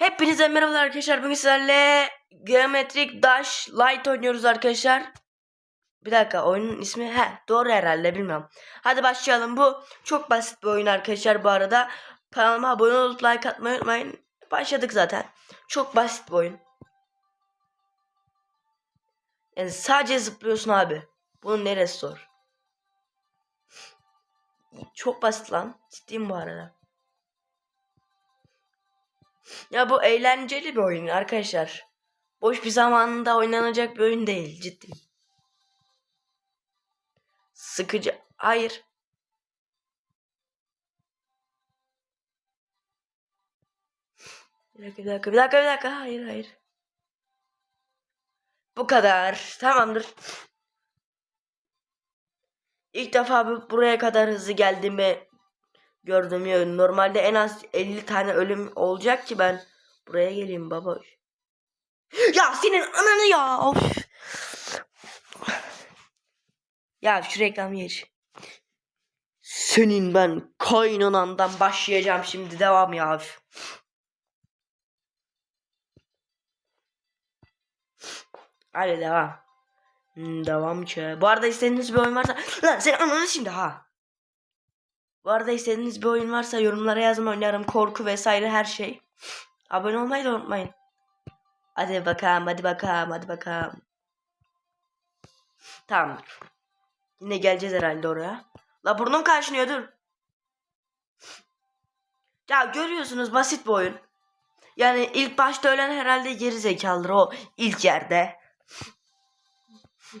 Hepinize merhaba arkadaşlar. Bugün sizlerle Geometric Dash Light oynuyoruz arkadaşlar. Bir dakika oyunun ismi he doğru herhalde bilmiyorum. Hadi başlayalım. Bu çok basit bir oyun arkadaşlar bu arada. Kanalıma abone olup like atmayı unutmayın. Başladık zaten. Çok basit bir oyun. Yani sadece zıplıyorsun abi. Bunun neresi zor? Çok basit lan. Ciddiyim bu arada. Ya bu eğlenceli bir oyun arkadaşlar. Boş bir zamanında oynanacak bir oyun değil ciddi. Sıkıcı. Hayır. Bir dakika, bir dakika, bir dakika, bir dakika. Hayır, hayır. Bu kadar. Tamamdır. İlk defa bu- buraya kadar hızlı geldiğimi gördüm ya. Normalde en az 50 tane ölüm olacak ki ben buraya geleyim baba. Ya senin ananı ya. Of. Ya şu reklam geç. Senin ben kaynanandan başlayacağım şimdi devam ya. Hadi devam. Hmm, devam ki. Bu arada istediğiniz bir oyun varsa lan sen ananı şimdi ha. Bu arada istediğiniz bir oyun varsa yorumlara yazın oynarım. Korku vesaire her şey. Abone olmayı da unutmayın. Hadi bakalım, hadi bakalım, hadi bakalım. Tamamdır. Yine geleceğiz herhalde oraya. La burnum kaşınıyor dur. Ya görüyorsunuz basit bir oyun. Yani ilk başta ölen herhalde geri zekalıdır o ilk yerde.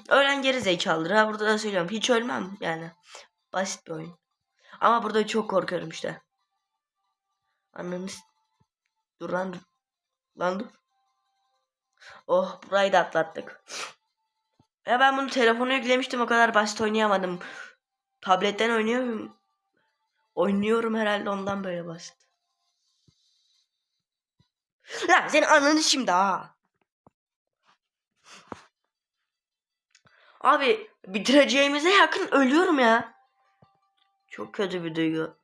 Ölen geri zekalıdır ha burada da söylüyorum. Hiç ölmem yani. Basit bir oyun. Ama burada çok korkuyorum işte. Ananı Dur lan dur. Lan dur. Oh burayı da atlattık. Ya ben bunu telefona yüklemiştim o kadar basit oynayamadım. Tabletten oynuyorum. Oynuyorum herhalde ondan böyle basit. Lan senin ananı şimdi ha. Abi bitireceğimize yakın ölüyorum ya. Çok kötü bir duygu.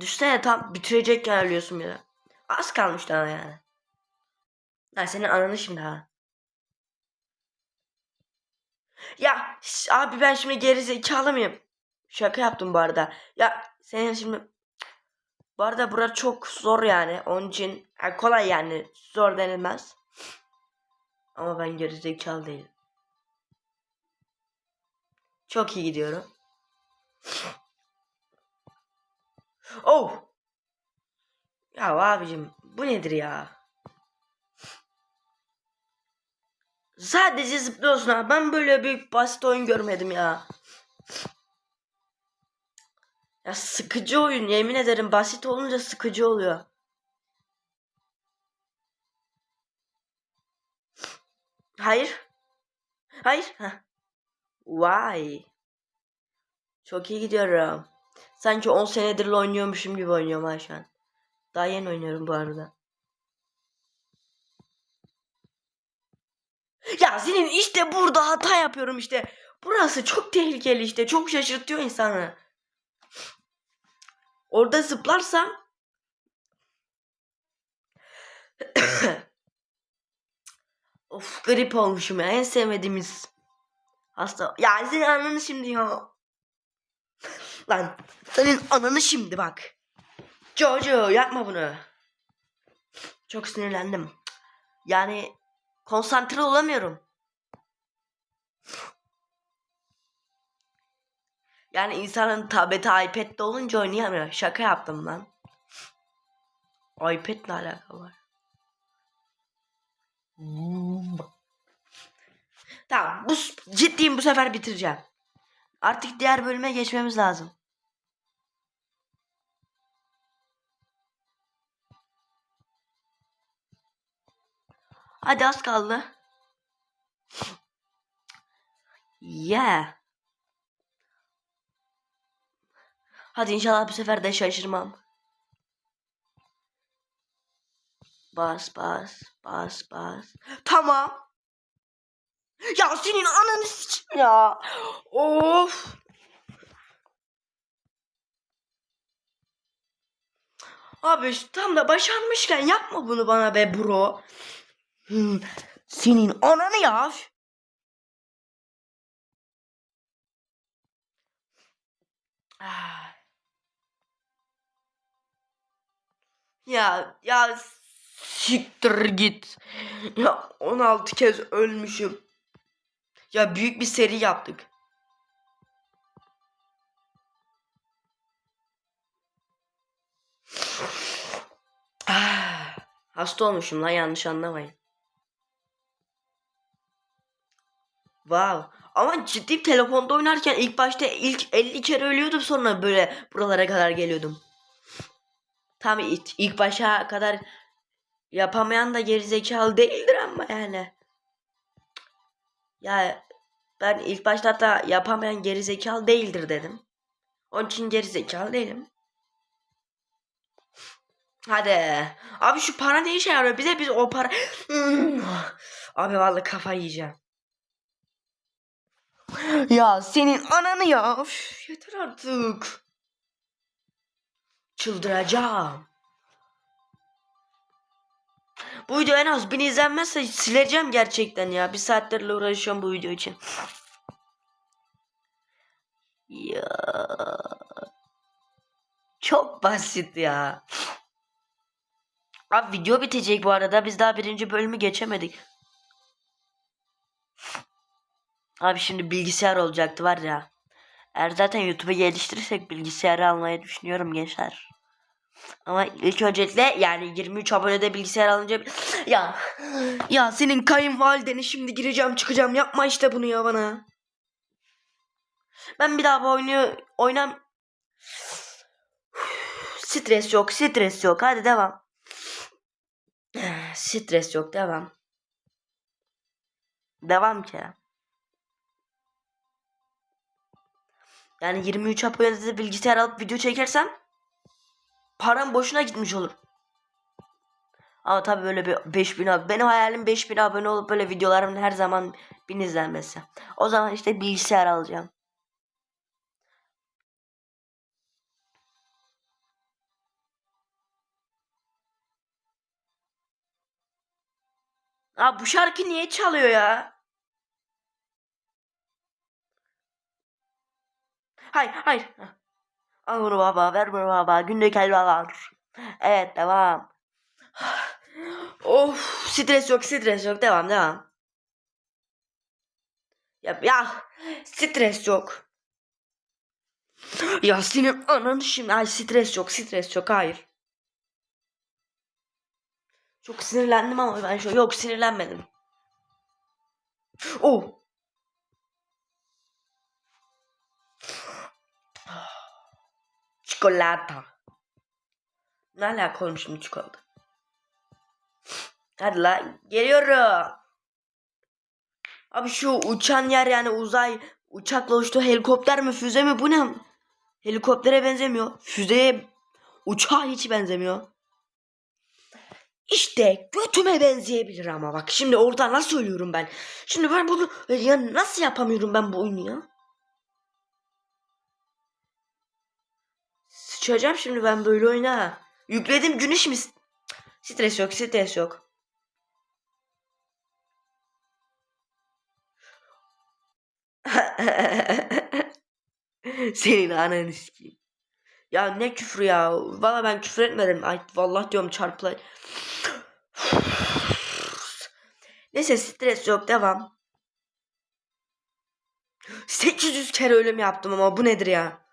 Düşsene tam bitirecekken ölüyorsun ya. Az kalmış daha yani. Ha senin ananı şimdi ha. Ya abi ben şimdi geri zekalı mıyım? Şaka yaptım bu arada. Ya senin şimdi bu arada bura çok zor yani. Onun için ha, kolay yani. Zor denilmez. Ama ben geri zekalı değilim. Çok iyi gidiyorum. Oh. Ya abicim bu nedir ya? Sadece zıplıyorsun ha. Ben böyle bir basit oyun görmedim ya. Ya sıkıcı oyun yemin ederim basit olunca sıkıcı oluyor. Hayır. Hayır. Heh. Vay. Çok iyi gidiyorum. Sanki 10 senedir oynuyormuşum gibi oynuyorum ha şu an. Daha yeni oynuyorum bu arada. Ya senin işte burada hata yapıyorum işte. Burası çok tehlikeli işte. Çok şaşırtıyor insanı. Orada zıplarsam Of grip olmuşum ya. En sevmediğimiz hasta. Ya senin ananı şimdi ya. Lan senin ananı şimdi bak. Jojo yapma bunu. Çok sinirlendim. Yani konsantre olamıyorum. Yani insanın tableti iPad'de olunca oynayamıyor. Şaka yaptım lan. iPad'le alakalı var. Tamam bu ciddiyim bu sefer bitireceğim. Artık diğer bölüme geçmemiz lazım. Hadi az kaldı. Yeah. Hadi inşallah bu sefer de şaşırmam. Bas bas bas bas. Tamam. Ya senin ananı sikim ya. Of. Abi tam da başarmışken yapma bunu bana be bro. Hmm, senin ananı ya. Ah. Ya ya siktir git. Ya 16 kez ölmüşüm. Ya büyük bir seri yaptık. Ah, hasta olmuşum lan yanlış anlamayın. Wow. Ama ciddi telefonda oynarken ilk başta ilk 50 kere ölüyordum sonra böyle buralara kadar geliyordum. Tam ilk, ilk başa kadar yapamayan da gerizekalı değildir ama yani. Ya ben ilk başta da yapamayan gerizekalı değildir dedim. Onun için gerizekalı değilim. Hadi. Abi şu para ne işe yarıyor? Bize biz o para... Abi vallahi kafayı yiyeceğim. Ya senin ananı ya. Üf, yeter artık. Çıldıracağım. Bu video en az bin izlenmezse sileceğim gerçekten ya. Bir saatlerle uğraşıyorum bu video için. Ya. Çok basit ya. Abi video bitecek bu arada. Biz daha birinci bölümü geçemedik. Abi şimdi bilgisayar olacaktı var ya. Eğer zaten YouTube'u geliştirirsek bilgisayarı almayı düşünüyorum gençler. Ama ilk öncelikle yani 23 abonede bilgisayar alınca ya ya senin kayınvalideni şimdi gireceğim çıkacağım yapma işte bunu ya bana. Ben bir daha bu oyunu oynam stres yok stres yok hadi devam. Stres yok devam. Devam ki. Yani 23 abonede bilgisayar alıp video çekersem param boşuna gitmiş olur. Ama tabii böyle bir 5000 abone. Benim hayalim 5000 abone olup böyle videolarımın her zaman 1000 izlenmesi. O zaman işte bilgisayar alacağım. Aa bu şarkı niye çalıyor ya? Hayır hayır. Al bunu baba ver bunu baba günlük helvalar. Evet devam. Of stres yok stres yok devam devam. Ya, ya stres yok. Ya senin ananı şimdi ay stres yok stres yok hayır. Çok sinirlendim ama ben şu yok sinirlenmedim. Oh. Çikolata. Ne alaka oğlum şimdi çikolata? Hadi la geliyorum. Abi şu uçan yer yani uzay uçakla uçtu helikopter mi füze mi bu ne? Helikoptere benzemiyor. Füzeye uçağa hiç benzemiyor. İşte götüme benzeyebilir ama bak şimdi orada nasıl ölüyorum ben. Şimdi ben bunu ya nasıl yapamıyorum ben bu oyunu ya? Sıçacağım şimdi ben böyle oyuna. Yükledim güneş mi? Stres yok stres yok. Senin ananı sikeyim. Ya ne küfür ya. Valla ben küfür etmedim. Ay vallahi diyorum çarpılay. Neyse stres yok devam. 800 kere ölüm yaptım ama bu nedir ya?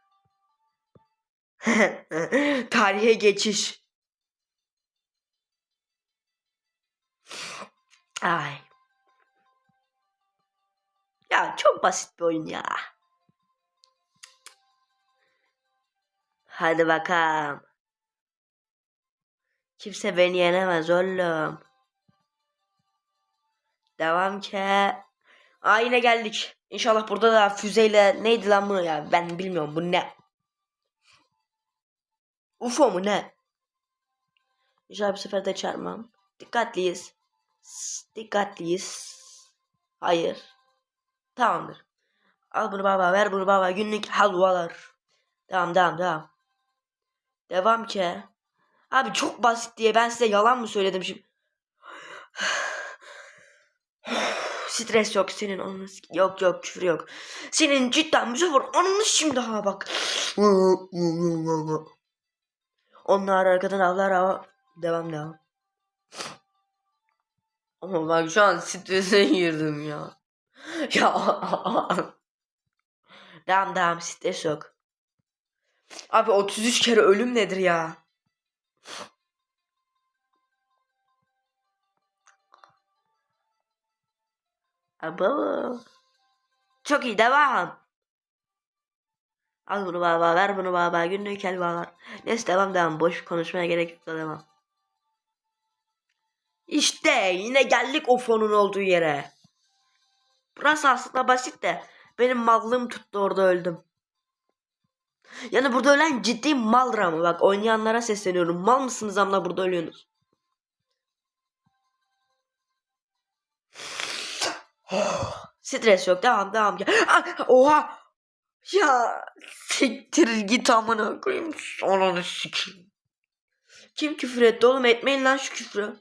Tarihe geçiş. Ay. Ya çok basit bir oyun ya. Hadi bakalım. Kimse beni yenemez oğlum. Devam ki. Aa yine geldik. İnşallah burada da füzeyle neydi lan bunu ya ben bilmiyorum bu ne. UFO mu ne? İnşallah bu sefer de çarpmam. Dikkatliyiz. Dikkatliyiz. Hayır. Tamamdır. Al bunu baba ver bunu baba günlük halvalar. Devam devam devam. Devam ki. Abi çok basit diye ben size yalan mı söyledim şimdi? Stres yok senin onun yok yok küfür yok. Senin cidden bu sefer ananı şimdi ha bak. Onlar arkadan avlar ama devam devam. Ama bak şu an strese girdim ya. Ya. devam devam stres yok. Abi 33 kere ölüm nedir ya? Abo. Çok iyi devam. Al bunu baba ver bunu baba günlük helvalar. Neyse devam devam boş konuşmaya gerek yok da devam. İşte yine geldik o fonun olduğu yere. Burası aslında basit de benim mallığım tuttu orada öldüm. Yani burada ölen ciddi mal mı? Bak oynayanlara sesleniyorum. Mal mısınız amla burada ölüyorsunuz? Stres yok. Devam devam. Ah, oha. Ya siktir git amına koyayım. Ananı sikeyim. Kim küfür etti oğlum? Etmeyin lan şu küfrü.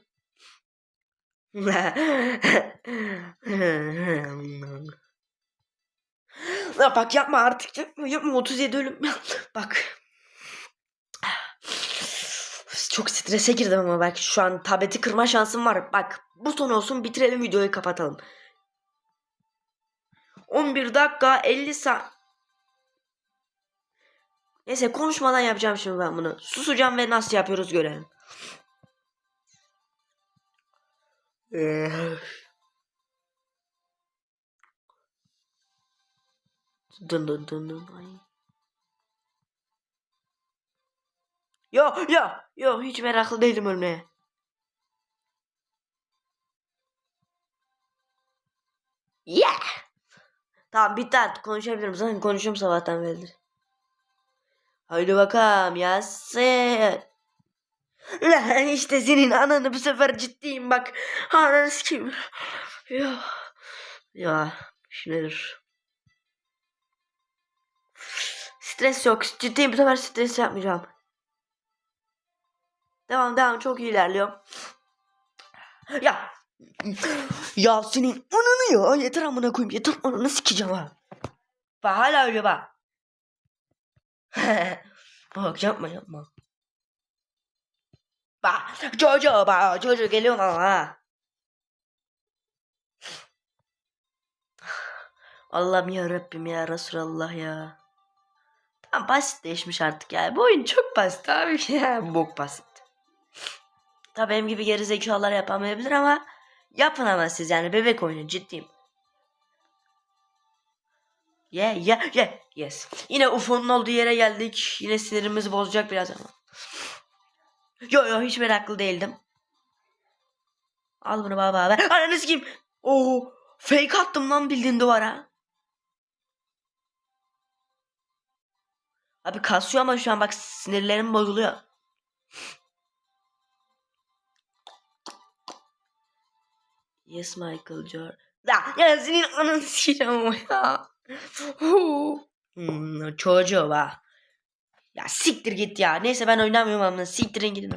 Ya bak yapma artık yapma yapma 37 ölüm. bak. Çok strese girdim ama bak şu an tableti kırma şansım var. Bak bu son olsun bitirelim videoyu kapatalım. 11 dakika 50 saat. Neyse konuşmadan yapacağım şimdi ben bunu. Susacağım ve nasıl yapıyoruz görelim. Dın dın dın dın. Ay. Yo yo yo hiç meraklı değilim ölmeye. Yeah. Tamam bitti artık konuşabilirim. Zaten konuşuyorum sabahtan beridir. Haydi bakalım Yasin. Lan işte senin ananı bu sefer ciddiyim bak. Ananı kim? Ya. Ya. Şu? Stres yok. Ciddiyim bu sefer stres yapmayacağım. Devam devam çok iyi ilerliyorum. Ya. Ya senin ananı ya. Yeter amına koyayım. Yeter ananı sikeceğim ha. Bak hala öyle bak. Bak yapma yapma. Bak çocuğu bak çocuğu geliyor ha. Allah'ım ya Rabbim ya Resulallah ya. Tamam basitleşmiş artık ya. Bu oyun çok basit abi ya. Bok basit. Tabii benim gibi geri zekalar yapamayabilir ama yapın ama siz yani bebek oyunu ciddiyim. Yeah yeah yeah yes. Yine UFO'nun olduğu yere geldik. Yine sinirimizi bozacak biraz ama. Yo yo hiç meraklı değildim. Al bunu baba ver. Ananı sikeyim. Oo fake attım lan bildiğin duvara. Abi kasıyor ama şu an bak sinirlerim bozuluyor. Yes Michael Jordan. Ya, ya senin ananı sikeceğim ya. Hmm, çocuğu bak. Ya siktir git ya. Neyse ben oynamıyorum ama siktirin gidin.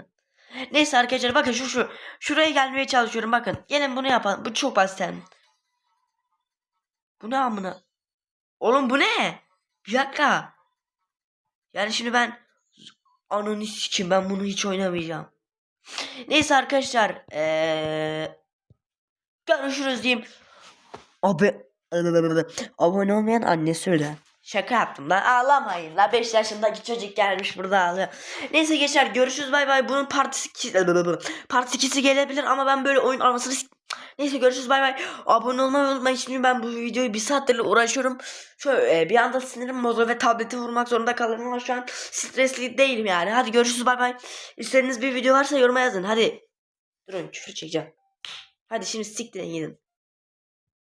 Neyse arkadaşlar bakın şu şu. Şuraya gelmeye çalışıyorum bakın. Gelin bunu yapalım. Bu çok basit. Bu ne amına? Oğlum bu ne? Bir dakika. Yani şimdi ben ananı sikim ben bunu hiç oynamayacağım. Neyse arkadaşlar. Ee, görüşürüz diyeyim. Abi abone olmayan annesi öyle. Şaka yaptım lan ağlamayın la 5 yaşındaki çocuk gelmiş burada ağlıyor. Neyse geçer görüşürüz bay bay bunun partisi part 2'si gelebilir ama ben böyle oyun armasını Neyse görüşürüz bay bay. Abone olmayı unutmayın şimdi ben bu videoyu bir saattir uğraşıyorum. Şöyle e, bir anda sinirim bozuldu ve tableti vurmak zorunda kalırım ama şu an stresli değilim yani. Hadi görüşürüz bay bay. İstediğiniz bir video varsa yoruma yazın hadi. Durun küfür çekeceğim. Hadi şimdi siktirin gidin.